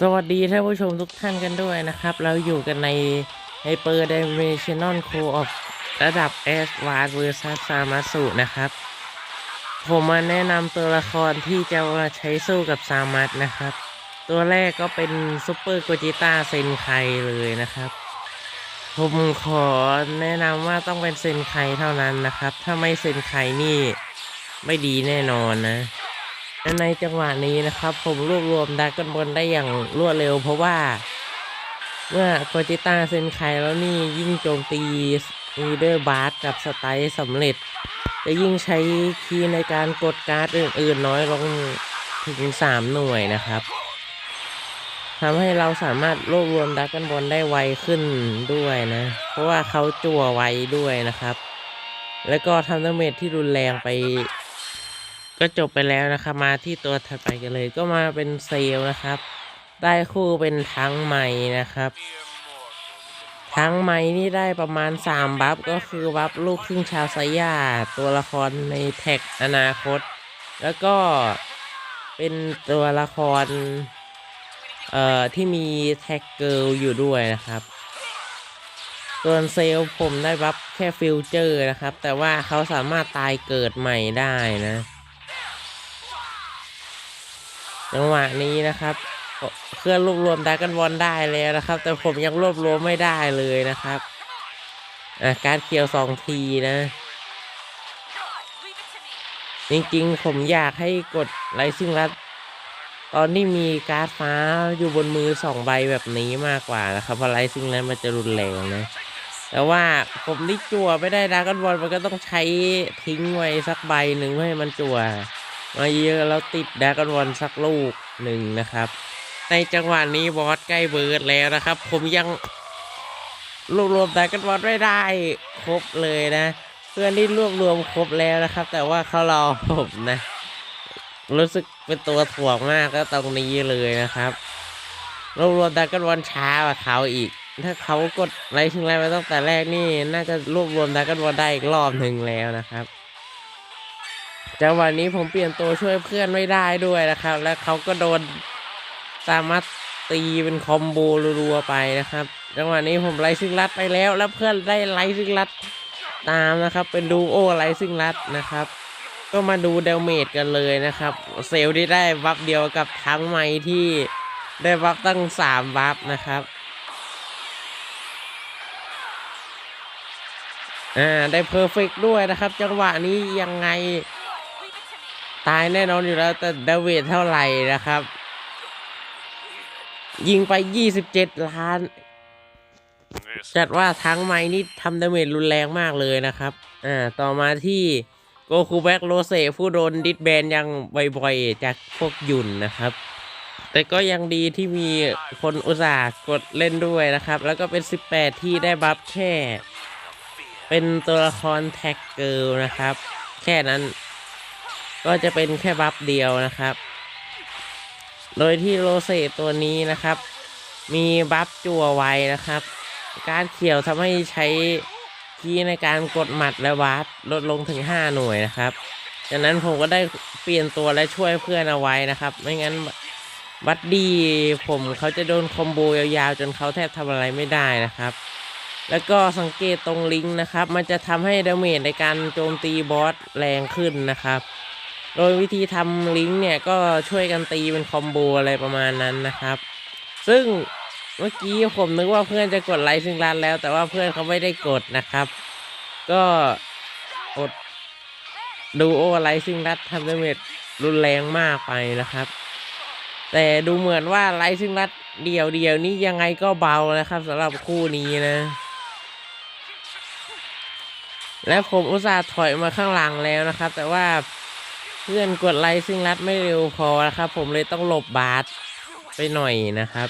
สวัสดีท่านผู้ชมทุกท่านกันด้วยนะครับ เราอยู่กันใน Hyper Dimensional Co-op ระดับ S w a r vs s a m a s u นะครับ ผมมาแนะนำตัวละครที่จะมาใช้สู้กับซามัสนะครับ ตัวแรกก็เป็นซูเปอร์โกจิต้าเซนไคเลยนะครับ ผมขอแนะนำว่าต้องเป็นเซนไคเท่านั้นนะครับ ถ้าไม่เซนไคนี่ไม่ดีแน่นอนนะ ในจังหวะนี้นะครับ ผมรวบรวมดรากันบอลได้อย่างรวดเร็ว เพราะว่า เมื่อโกจิต้าเซนไคแล้วนี่ยิ่งโจมตีมีเดอร์บาร์กับสไตล์สำเร็จ จะยิ่งใช้คีย์ในการกดการ์ดอื่นๆ น้อยลงถึง 3 หน่วยนะครับทำให้เราสามารถรวบรวมดรากันบอลได้ไวขึ้นด้วยนะ เพราะว่าเขาจั่วไวด้วยนะครับ แล้วก็ทำดาเมจที่รุนแรงไป ก็จบไปแล้วนะครับ มาที่ตัวถัดไปกันเลย ก็มาเป็นเซลนะครับ ได้คู่เป็นทั้งใหม่นะครับ ทั้งใหม่นี่ได้ประมาณ 3 บัฟก็คือบัฟลูกครึ่งชาวไซยาตัวละครในแท็กอนาคต แล้วก็เป็นตัวละคร เอ่อ ที่มีแท็กเกิลอยู่ด้วยนะครับส่วนเซลผมได้บัฟแค่ฟิวเจอร์นะครับ แต่ว่าเขาสามารถตายเกิดใหม่ได้นะ จังหวะนี้นะครับเครื่องรวบรวมดรากันบอลได้แล้วนะครับ แต่ผมยังรวบรวมไม่ได้เลยนะครับอะการเคียวสองทีนะ จริงๆผมอยากให้กดไลซิ่งรัดตอนที่มีการ์ดฟ้าอยู่บนมือสองใบแบบนี้มากกว่านะครับเพราะไลซิ่งนั้นมันจะรุนแรงนะแต่ว่าผมนี่จั่วไม่ได้ดรากันบอลมันก็ต้องใช้ทิ้งไว้สักใบหนึ่งเพื่อให้มันจั่ว มาเยอะแล้วติดดรากันบอลสักลูกหนึ่งนะครับ ในจังหวะนี้บอสใกล้เบิร์ดแล้วนะครับ ผมยังรวบรวมดรากันบอลไม่ได้ครบเลยนะ เพื่อนที่รวบรวมครบแล้วนะครับ แต่ว่าเขารอผมนะ รู้สึกเป็นตัวถ่วงมากก็ตรงนี้เลยนะครับรวบรวมดรากันบอลช้ากว่าเขาอีกถ้าเขากดไลค์ถึงไลค์มาตั้งแต่แรกนี่ น่าจะรวบรวมดรากันบอลได้อีกรอบหนึ่งแล้วนะครับ จังหวะนี้ผมเปลี่ยนตัวช่วยเพื่อนไม่ได้ด้วยนะครับ และเขาก็โดนสามารถตีเป็นคอมโบรัวๆไปนะครับ จังหวะนี้ผมไล่ซิงลัดไปแล้ว แล้วเพื่อนได้ไล่ซิงลัดตามนะครับ เป็นดูโอไล่ซิงลัดนะครับ ก็มาดูเดลเมจกันเลยนะครับ เซลที่ได้บัฟเดียวกับทั้งไม้ที่ได้บัฟตั้งสามบัฟนะครับอ่าได้เพอร์เฟกด้วยนะครับ จังหวะนี้ยังไง ตายแน่นอนอยู่แล้วแต่ดาเวทเท่าไหร่นะครับ ยิงไป 27 ล้าน จัดว่าทั้งไม้นี่ทำดาเมจรุนแรงมากเลยนะครับ อ่า ต่อมาที่โกคูแบ็กโรเซผู้โดนดิสแบนยังบ่อยๆ จากพวกหยุ่นนะครับ แต่ก็ยังดีที่มีคนอุตส่าห์กดเล่นด้วยนะครับ แล้วก็เป็น 18 ที่ได้บัฟแค่ เป็นตัวละครแท็กเกิลนะครับ แค่นั้น ก็จะเป็นแค่บัฟเดียวนะครับ โดยที่โรเซตัวนี้นะครับ มีบัฟจั่วไวนะครับ การเขียวทำให้ใช้คีย์ในการกดหมัดและวาร์ปลดลงถึง 5 หน่วยนะครับจากนั้นผมก็ได้เปลี่ยนตัวและช่วยเพื่อนเอาไว้นะครับ ไม่งั้นบัดดี้ผมเขาจะโดนคอมโบยาวๆ จนเขาแทบทำอะไรไม่ได้นะครับ แล้วก็สังเกตตรงลิงก์นะครับ มันจะทำให้ดาเมจในการโจมตีบอสแรงขึ้นนะครับ โดยวิธีทำลิงก์เนี่ยก็ช่วยกันตีเป็นคอมโบอะไรประมาณนั้นนะครับ ซึ่งเมื่อกี้ผมนึกว่าเพื่อนจะกดไลค์ซึ่งรันแล้ว แต่ว่าเพื่อนเขาไม่ได้กดนะครับ ก็อดดูโอไลท์ซึ่งรัดทำดาเมจรุนแรงมากไปนะครับ แต่ดูเหมือนว่าไลท์ซึ่งรัดเดียวเดียวนี้ยังไงก็เบานะครับสำหรับคู่นี้นะ และผมอุตส่าห์ถอยมาข้างหลังแล้วนะครับ แต่ว่า เพื่อนกดไลค์ซึ่งรัดไม่เร็วพอนะครับ ผมเลยต้องหลบบาสไปหน่อยนะครับ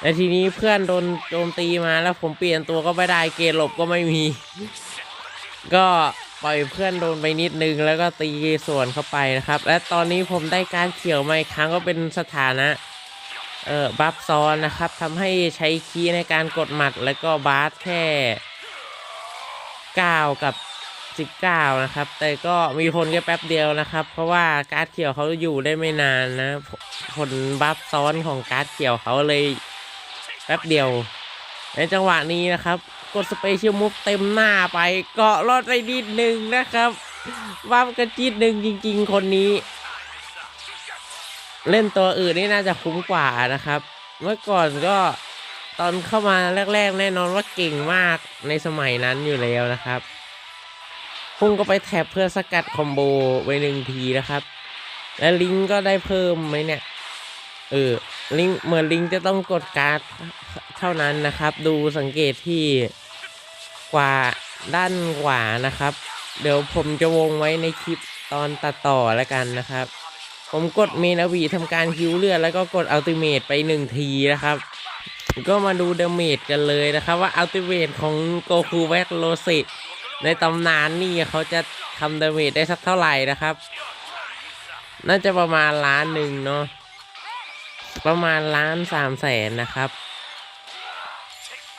และทีนี้เพื่อนโดนโจมตีมาแล้วผมเปลี่ยนตัวก็ไม่ได้เกณฑ์หลบก็ไม่มี ก็ปล่อยเพื่อนโดนไปนิดนึงแล้วก็ตีส่วนเข้าไปนะครับ และตอนนี้ผมได้การเขียวมาอีกครั้งก็เป็นสถานะเอ่อบัฟซ้อนนะครับทำให้ใช้คีย์ในการกดหมัดแล้วก็บาสแค่9กับ 19 นะครับ แต่ก็มีผลแค่แป๊บเดียวนะครับ เพราะว่าการ์ดเขียวเขาอยู่ได้ไม่นานนะ ผลบัฟซ้อนของการ์ดเขียวเขาเลยแป๊บเดียว ในจังหวะนี้นะครับ กดสเปเชียลมูฟเต็มหน้าไปเกาะรอดไปนิดหนึ่งนะครับบัฟกระจิดหนึ่งจริง ๆ คนนี้ เล่นตัวอื่นนี่น่าจะคุ้มกว่านะครับ เมื่อก่อนก็ตอนเข้ามาแรก ๆ แน่นอนว่าเก่งมากในสมัยนั้นอยู่แล้วนะครับ พุ่งก็ไปแท็บเพื่อสกัดคอมโบไว้หนึ่งทีนะครับ และลิงก็ได้เพิ่มไหมเนี่ย เออ ลิงเหมือนลิงจะต้องกดการ์ดเท่านั้นนะครับ ดูสังเกตที่กว่าด้านขวานะครับ เดี๋ยวผมจะวงไว้ในคลิปตอนตัดต่อแล้วกันนะครับ ผมกดเมนาวีทำการคิวเลือดแล้วก็กดอัลติเมทไปหนึ่งทีนะครับก็มาดูเดเมจกันเลยนะครับว่าอัลติเมทของโกคูแวกโลซิ ในตำนานนี่เขาจะทำดาเมจได้สักเท่าไหร่นะครับ น่าจะประมาณล้านหนึ่งเนาะประมาณล้านสามแสนนะครับ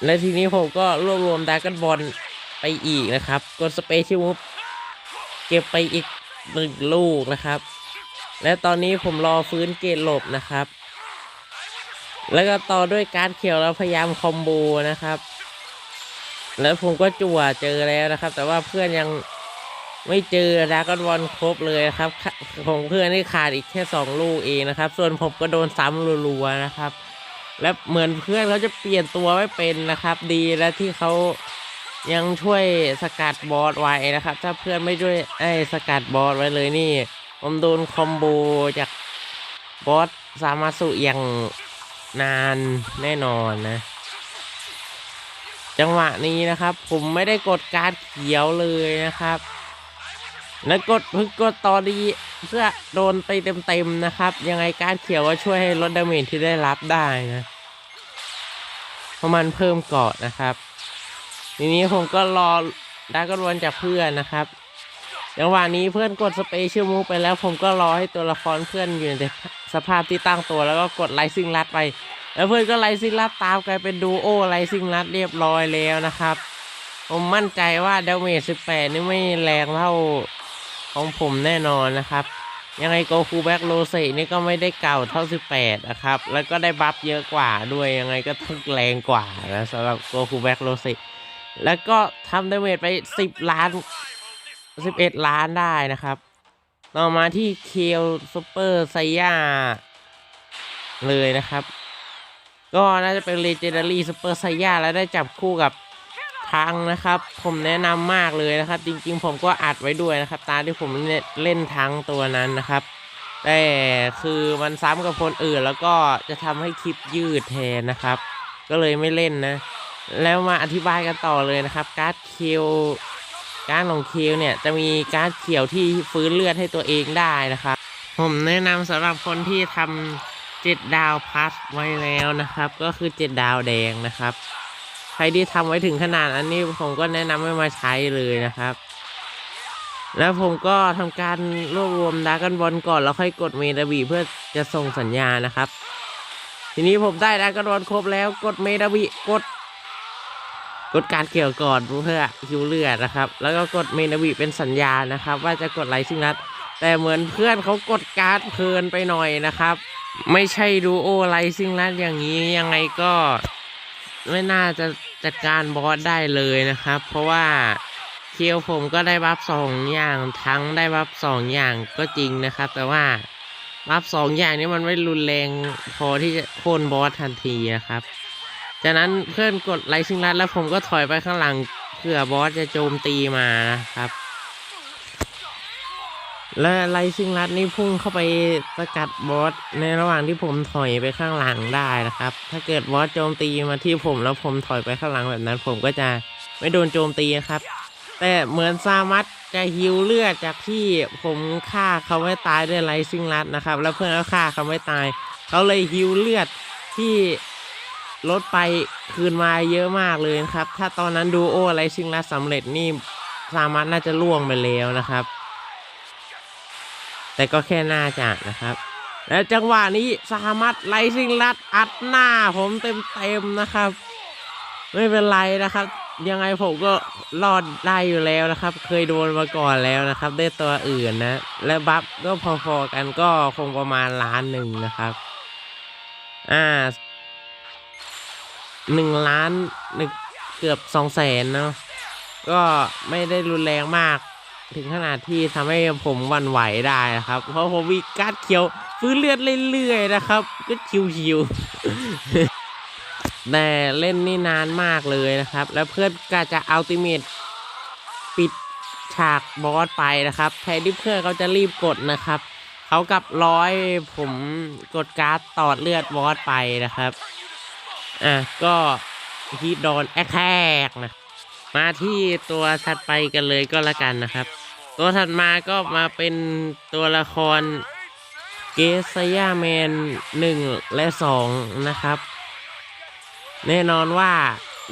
และทีนี้ผมก็รวบรวมดาร์กันบอลไปอีกนะครับ กดสเปเชียลมูฟเก็บไปอีกหนึ่งลูกนะครับ และตอนนี้ผมรอฟื้นเกตหลบนะครับ แล้วก็ต่อด้วยการเขียวแล้วพยายามคอมโบนะครับ แล้วผมก็จั่วเจอแล้วนะครับ แต่ว่าเพื่อนยังไม่เจอดากอนวอนครบเลยครับ ของเพื่อนนี่ขาดอีกแค่สองลูกเองนะครับ ส่วนผมก็โดนซ้ำรัวๆนะครับ และเหมือนเพื่อนเขาจะเปลี่ยนตัวไม่เป็นนะครับ ดีแล้วที่เขายังช่วยสกัดบอสไว้นะครับ ถ้าเพื่อนไม่ช่วยไอ้สกัดบอสไว้เลยนี่ ผมโดนคอมโบจากบอสสามาสุอย่างนานแน่นอนนะ จังหวะนี้นะครับ ผมไม่ได้กดการเขียวเลยนะครับ แล้วกดเพิ่งกดตอนนี้เพื่อโดนไปเต็มๆนะครับ ยังไงการเขียวก็ช่วยให้ลดดาเมจที่ได้รับได้นะเพราะมันเพิ่มเกาะนะครับทีนี้ผมก็รอดากรวนจากเพื่อนนะครับจังหวะนี้เพื่อนกดสเปเชียลมูฟไปแล้วผมก็รอให้ตัวละครเพื่อนอยู่ในสภาพที่ตั้งตัวแล้วก็กดไลซิงลัดไป แล้วเพื่อนก็ไลซิงลัดตามกลายเป็นดูโอไลซิงลัดเรียบร้อยแล้วนะครับ ผมมั่นใจว่าเดาเมจ18 นี่ไม่แรงเท่าของผมแน่นอนนะครับ ยังไงโกคูแบ็กโลเซนี่ก็ไม่ได้เก่าเท่า 18 นะครับ แล้วก็ได้บัฟเยอะกว่าด้วยยังไงก็ต้องแรงกว่านะสำหรับโกคูแบ็กโลเซแล้วก็ทำดาเมจไป 10 ล้าน 11 ล้านได้นะครับ ต่อมาที่เคียวซูเปอร์ไซย่าเลยนะครับ ก็น่าจะเป็น Legendary Super Saiyan แล้วได้จับคู่กับทังนะครับ ผมแนะนำมากเลยนะครับ จริงๆ ผมก็อัดไว้ด้วยนะครับ ตามที่ผมเล่นทั้งตัวนั้นนะครับ แต่คือมันซ้ำกับคนอื่นแล้วก็จะทำให้คลิปยืดแทนนะครับ ก็เลยไม่เล่นนะ แล้วมาอธิบายกันต่อเลยนะครับ การ์ดเคียวการ์ดของเคียวเนี่ยจะมีการ์ดเขียวที่ฟื้นเลือดให้ตัวเองได้นะครับ ผมแนะนำสำหรับคนที่ทำ เจ็ดดาวพัสไว้แล้วนะครับ ก็คือเจ็ดดาวแดงนะครับ ใครที่ทำไว้ถึงขนาดอันนี้ผมก็แนะนำให้มาใช้เลยนะครับ แล้วผมก็ทำการรวบรวมดรากันบอลก่อนแล้วค่อยกดเมดาบีเพื่อจะส่งสัญญานะครับ ทีนี้ผมได้ดรากันบอลครบแล้วกดเมดาบีกด กดการเกี่ยวก่อนเพื่อคิวเลือดนะครับ แล้วก็กดเมนาวิเป็นสัญญาณนะครับ ว่าจะกดไลซิงนัดแต่เหมือนเพื่อนเขากดการ์ดเพลินไปหน่อยนะครับ ไม่ใช่ดูโอไลซิ่งนัดอย่างนี้ยังไงก็ไม่น่าจะจัดการบอสได้เลยนะครับ เพราะว่าเคียวผมก็ได้บัฟสองอย่างทั้งได้บัฟสองอย่างก็จริงนะครับ แต่ว่าบัฟสองอย่างนี้มันไม่รุนแรงพอที่จะโค่นบอสทันทีนะครับ จากนั้นเพื่อนกดไลซิ่งลัดแล้วผมก็ถอยไปข้างหลังเพื่อบอสจะโจมตีมานะครับ และไลซิงลัดนี่พุ่งเข้าไปสกัดบอสในระหว่างที่ผมถอยไปข้างหลังได้นะครับ ถ้าเกิดบอสโจมตีมาที่ผมแล้วผมถอยไปข้างหลังแบบนั้น ผมก็จะไม่โดนโจมตีครับ แต่เหมือนซามัตจะฮิวเลือดจากที่ผมฆ่าเขาไม่ตายด้วยไลซิงลัดนะครับ แล้วเพื่อนก็ฆ่าเขาไม่ตาย เขาเลยฮิวเลือดที่ลดไปคืนมาเยอะมากเลยครับ ถ้าตอนนั้นดูโอไรชิงลัดสำเร็จนี่สามารถน่าจะล่วงไปแล้วนะครับ แต่ก็แค่น่าจะนะครับ แล้วจังหวะนี้สามารถไลซิงลัดอัดหน้าผมเต็มๆนะครับ ไม่เป็นไรนะครับ ยังไงผมก็รอดได้อยู่แล้วนะครับ เคยโดนมาก่อนแล้วนะครับได้ตัวอื่นนะ และบัฟก็พอๆกันก็คงประมาณล้านหนึ่งนะครับอ่าหนึ่งล้านหนึ่งเกือบสองแสนเนาะก็ไม่ได้รุนแรงมาก ถึงขนาดที่ทำให้ผมวันไหวได้นะครับ เพราะผมมีการดเขียวฟื้นเลือดเรื่อยๆนะครับ ก็ชิวๆแต่เล่นนี่นานมากเลยนะครับ แล้วเพื่อนก็จะอัลติเม e ปิดฉากบอสไปนะครับแทนที่เพื่อนเขาจะรีบกดนะครับเขากลับร้อยผมกดการ์ดตอดเลือดบอสไปนะครับ อะก็ฮีดโดนแอคแทกนะ มาที่ตัวถัดไปกันเลยก็แล้วกันนะครับ ตัวถัดมาก็มาเป็นตัวละครเกสยาแมนหนึ่งและสองนะครับ แน่นอนว่า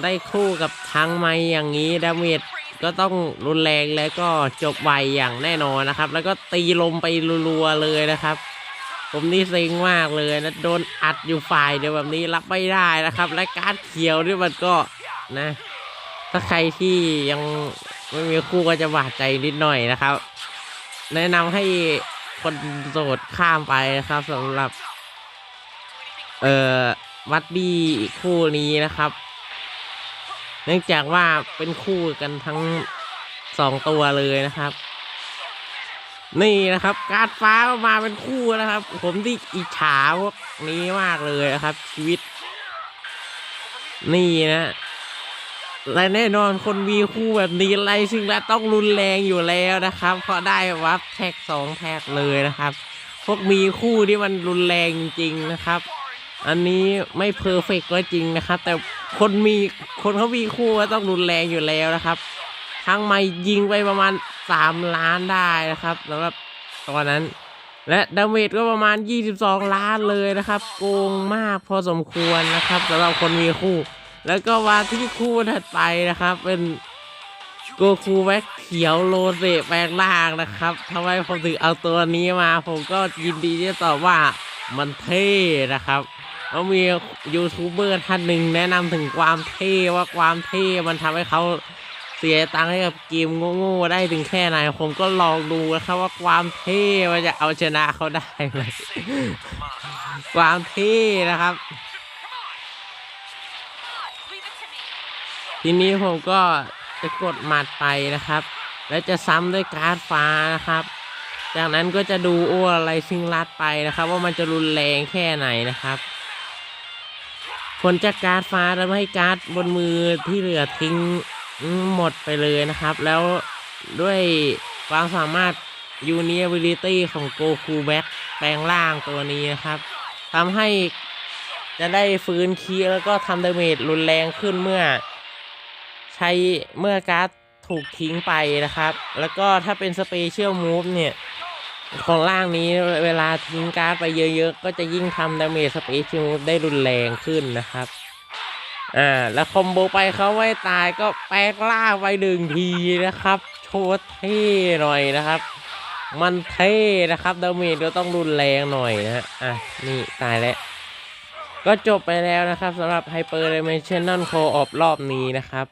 ได้คู่กับทั้งไม้อย่างนี้ดาเมจก็ต้องรุนแรงและก็จบไวอย่างแน่นอนนะครับ แล้วก็ตีลมไปรัวๆเลยนะครับ ผมนี่เซ็งมากเลยนะโดนอัดอยู่ฝ่ายเดียวแบบนี้รับไม่ได้นะครับ และการเขียวนี่มันก็นะ ถ้าใครที่ยังไม่มีคู่ก็จะบาดใจนิดหน่อยนะครับ แนะนำให้คนโสดข้ามไปนะครับสำหรับ เอ่อวัดดี้คู่นี้นะครับ เนื่องจากว่าเป็นคู่กันทั้งสองตัวเลยนะครับ นี่นะครับ การฟ้ามาเป็นคู่นะครับ ผมที่อิจฉาพวกนี้มากเลยนะครับ ชีวิต นี่นะ และแน่นอนคนมีคู่แบบนี้ไรซึ่งและต้องรุนแรงอยู่แล้วนะครับ เพราะได้วับแท็กสองแท็กเลยนะครับ พวกมีคู่ที่มันรุนแรงจริงนะครับ อันนี้ไม่เพอร์เฟกก็จริงนะครับ แต่คนมีคนเขามีคู่ก็ต้องรุนแรงอยู่แล้วนะครับทั้งไม่ยิงไปประมาณ 3 ล้านได้นะครับสำหรับตอนนั้น และดาเมจก็ประมาณ 22 ล้านเลยนะครับ โกงมากพอสมควรนะครับสำหรับคนมีคู่ แล้วก็มาที่คู่ถัดไปนะครับ เป็นโกคูแบ็คเขียวโรเซแปลงร่างนะครับทำไมผมถึงเอาตัวนี้มา ผมก็ยินดีที่จะตอบว่ามันเท่นะครับแล้วมียูทูบเบอร์ท่านหนึ่งแนะนำถึงความเท่ว่าความเท่มันทำให้เขาเสียตังค์ให้กับเกมโง่ๆได้ถึงแค่ไหน ผมก็ลองดูนะครับว่าความเท่มันจะเอาชนะเขาได้ไหมความเท่นะครับ ทีนี้ผมก็จะกดหมัดไปนะครับ แล้วจะซ้ำด้วยการ์ดฟ้านะครับ จากนั้นก็จะดูโอ้อะไรซิงลัดไปนะครับ ว่ามันจะรุนแรงแค่ไหนนะครับ ผลจากการ์ดฟ้าทำให้การ์ดบนมือที่เหลือทิ้งหมดไปเลยนะครับ แล้วด้วยความสามารถ Uniability ของโกคูแบ็คแปลงร่างตัวนี้นะครับทำให้จะได้ฟื้นคีแล้วก็ทำดาเมจรุนแรงขึ้นเมื่อ ช้เมื่อการ์ดถูกทิ้งไปนะครับ แล้วก็ถ้าเป็นสเปเชียลมูฟเนี่ย ของล่างนี้เวลาทิ้งการ์ดไปเยอะๆ ก็จะยิ่งทำดาเมจสเปเชียลมูฟได้รุนแรงขึ้นนะครับ อ่า แล้วคอมโบไปเขาไม่ตายก็แปลงล่าไปหนึ่งทีนะครับ โชว์เท่หน่อยนะครับ มันเท่นะครับดาเมจก็ต้องรุนแรงหน่อยนะฮะ อะ นี่ตายแล้วก็จบไปแล้วนะครับสำหรับ Hyper Dimensional Co-op รอบนี้นะครับ